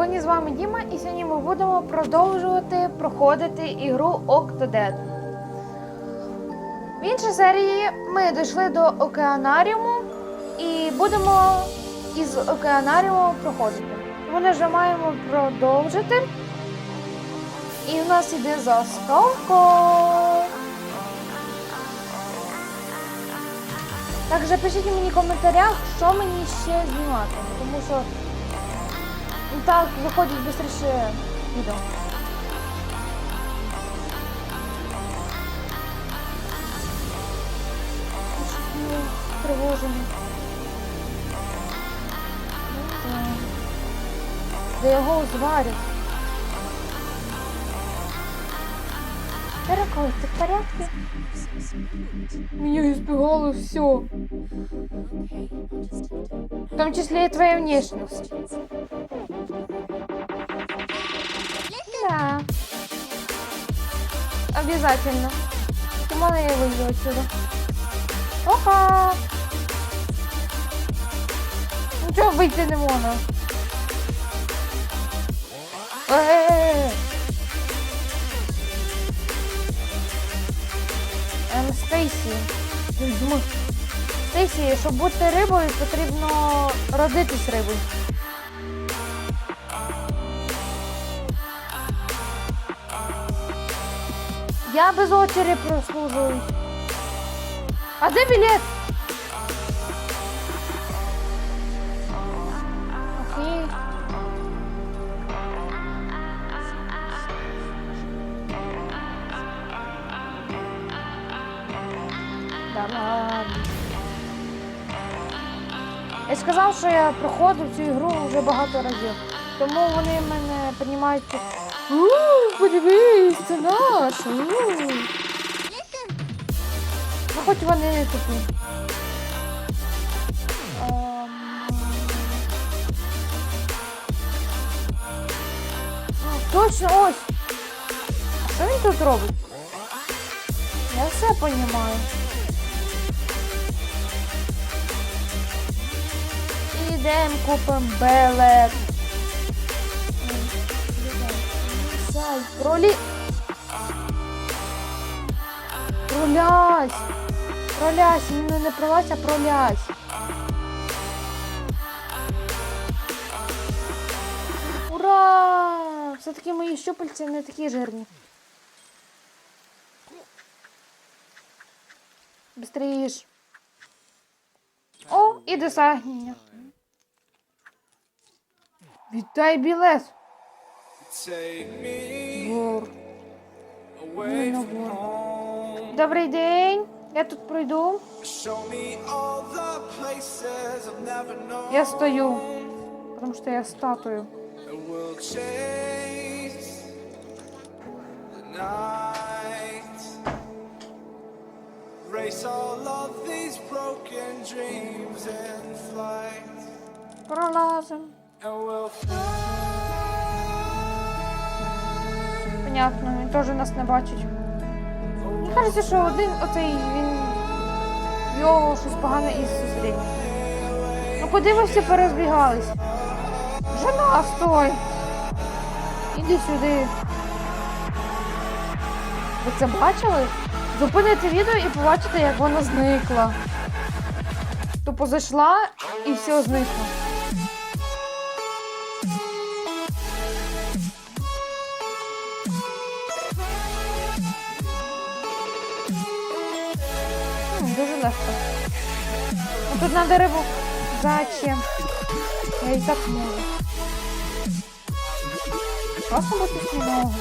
Сьогодні з вами Діма, і сьогодні ми будемо продовжувати проходити ігру Octodad. В іншій серії ми дійшли до океанаріуму і будемо із океанаріуму проходити. Ми вже маємо продовжити. І в нас іде заставка. Також пишіть мені в коментарях, що мені ще знімати, тому що так виходить швидше відео. Тривожено. Ну. Де його зварять. Дорогой, ты в порядке? Меня избегало все. В том числе и твоя внешность. Да. Обязательно. Можно я выйду отсюда? Оха! Ничего выйти не можно. Дм. Стейсі, щоб бути рибою, потрібно родитись рибою. Я без очері прослужую. А де білет? Я сказав, що я проходив цю ігру вже багато разів. Тому вони мене приймають. Ууу, подивись, це наш. ууу». Ну хоч вони не тупі. Ем, Точно, ось. Що він тут робить? Я все розумію. Ідем купим белет. Сай, пролі... Пролясь. Пролясь, ну не пролазь, а пролясь. Ура! Все-таки мої щупальці не такі жирні. Быстріш. О, і досягнення. Вітай, білес! Вор. Вільно вор. Добрий день. Я тут пройду. Я стою. Потому что я статую. Пролазим. Понятно, він теж нас не бачить. Мені кажеться, що один оцей він. Його щось погане із сусідів. Ну куди ви всі порозбігались? Жена, стой! Іди сюди. Ви це бачили? Зупините відео і побачите, як вона зникла. Тупо зайшла і все зникло. Тут надо рибу. Зачем? Я і так можу. Просто бути сміногу.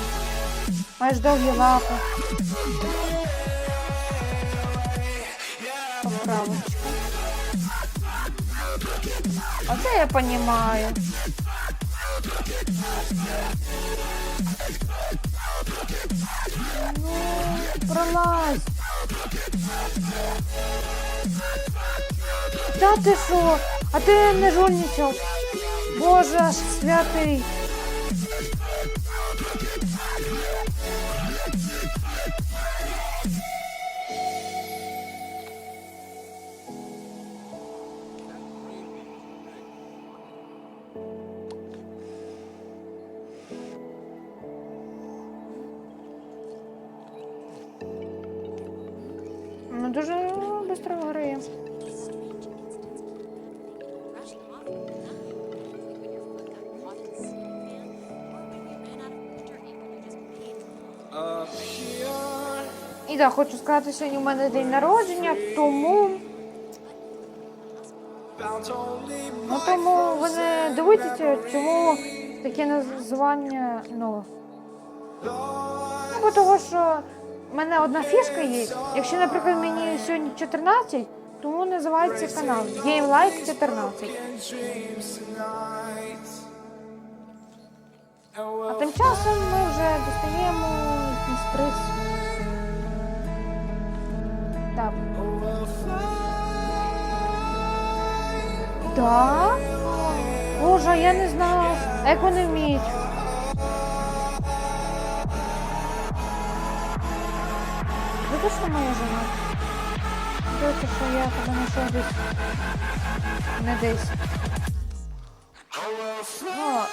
Маєш довгі лапи. Поправочка. Оце я понімаю. Ну, пролазь. Та ти що? А ти не жульничав? Боже святий. Ну, дуже швидко грає. Так, хочу сказати, сьогодні у мене день народження, тому. Ну тому ви не дивуйтеся, чому таке названня нове. Ну, того, що в мене одна фішка є. Якщо, наприклад, мені сьогодні 14, тому називається канал Game Like 14. dreams tonight. And А тим часом ми вже достаємо якийсь. Fly. Да? Боже, я не знала, а як вони вміють. Ви точно моя жена? Дивіться, що я тебе знайшов десь. Не десь. О,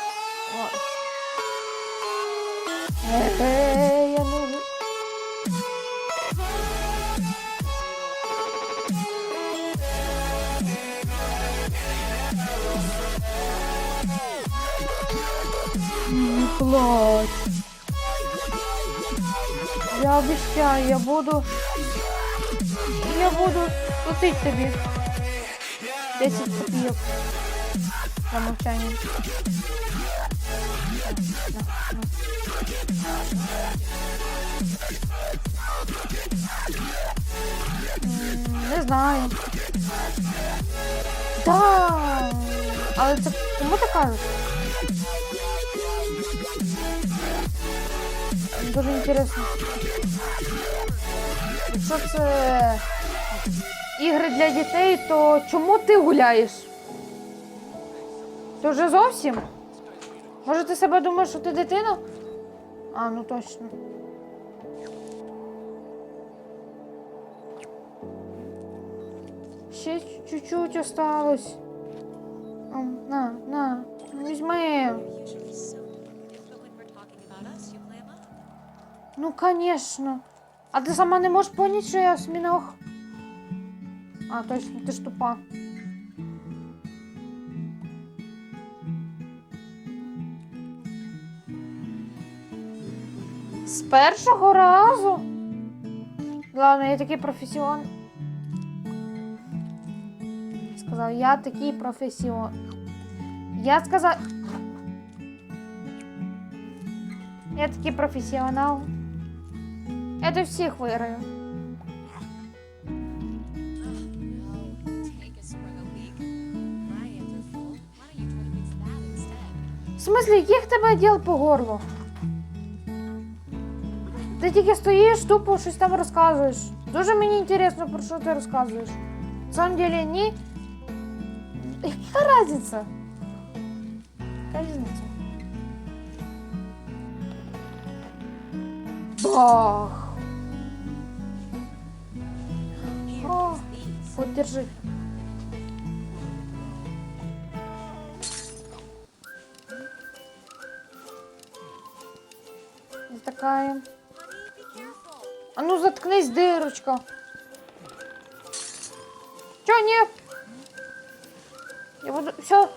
о. Е, я не... Не плачь. Я обіцяю, я буду. Я буду платити тобі. 10 копійок. Мовчання. На, на. Не знаю. Да. Але це кому ти кажеш? Дуже інтересно. Якщо це ігри для дітей, то чому ти гуляєш? Ти вже зовсім? Може, ти себе думаєш, що ти дитина? А, ну точно. Ще чуть-чуть осталось. М, На, Ну, конечно. А ти сама не можеш поняти, що я осьміног? А, точно, ти ж тупа. З першого разу. Ладно, я такий професіон. Сказав, я такий професіон. Я сказав. Я такий професіонал. Я до всіх виграю. Take a spring a week. My hands are full. Why don't you try to fix that instead? В смислі, яких в тебе діл по горлу? Ти тільки стоїш, тупо щось там розказуєш. Дуже мені інтересно, про що ти розказуєш. На самом деле, ні. Яка різниця? Яка різниця? Бах! От держи. Затакаем. А ну заткнись, дырочка. Чё, нет? Я буду... Все.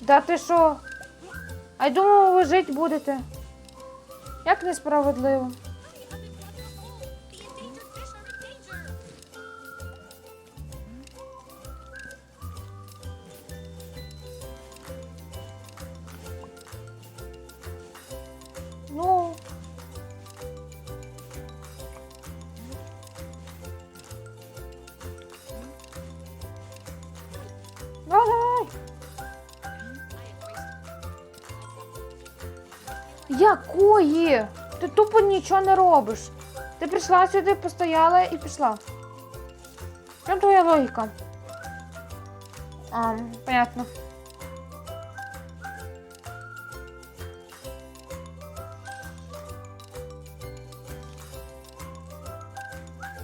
Да ти що? А я думала, ви жити будете. Як несправедливо. Якої? Ти тупо нічого не робиш. Ти прийшла сюди, постояла і пішла. Чому твоя логіка? А, понятно.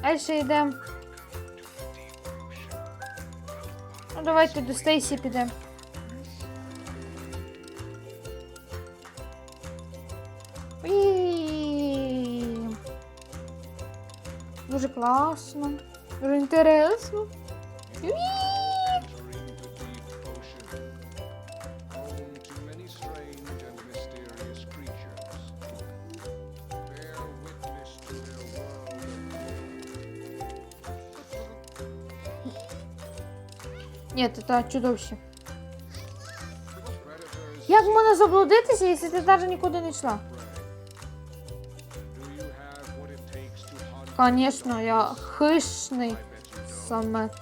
Дальше йдемо. Ну, давайте до Стейсі підемо. Their world of Ні, це чудовище. Як можна заблудитися, якщо ти навіть нікуди не йшла? Звісно, я хищний самець.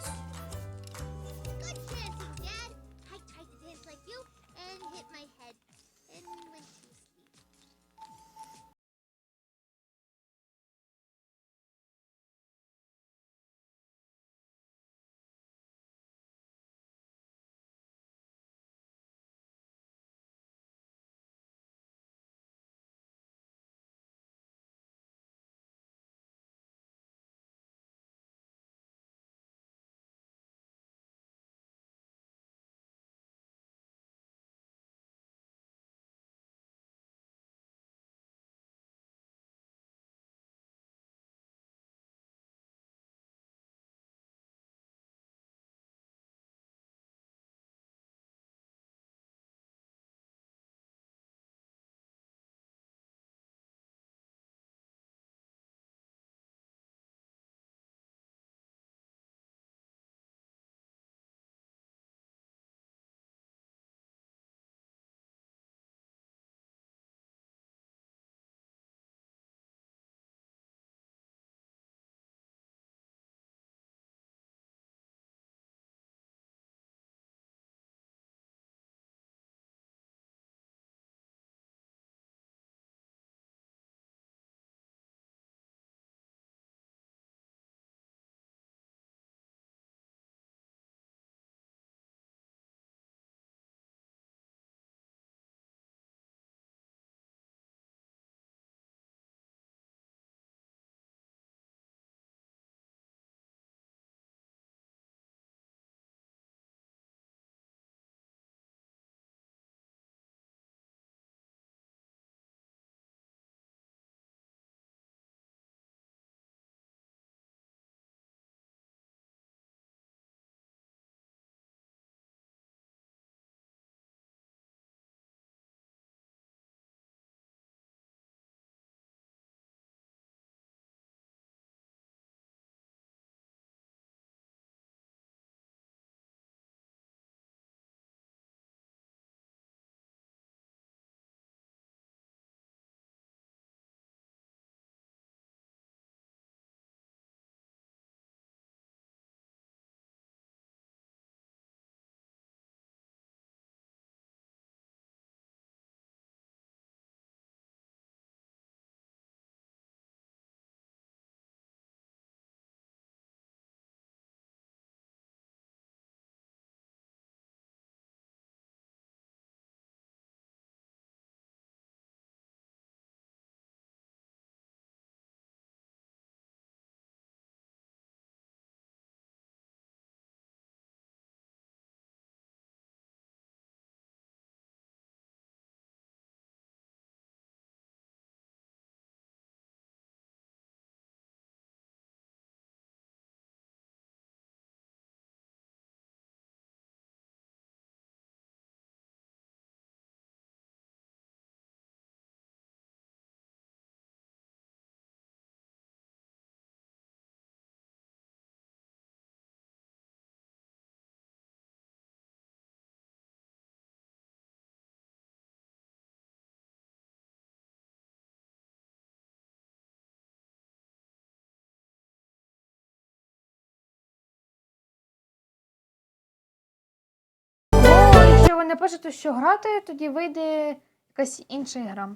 Не пишете, що грати, тоді вийде якась інша гра.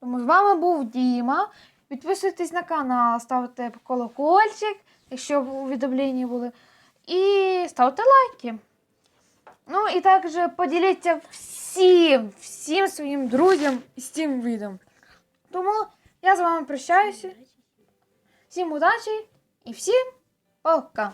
Тому з вами був Діма. Підписуйтесь на канал, ставте колокольчик, якщо увідомлення були. І ставте лайки. Ну і також поділіться всім, всім своїм друзям з цим відео. Тому я з вами прощаюся. Всім удачі і всім пока!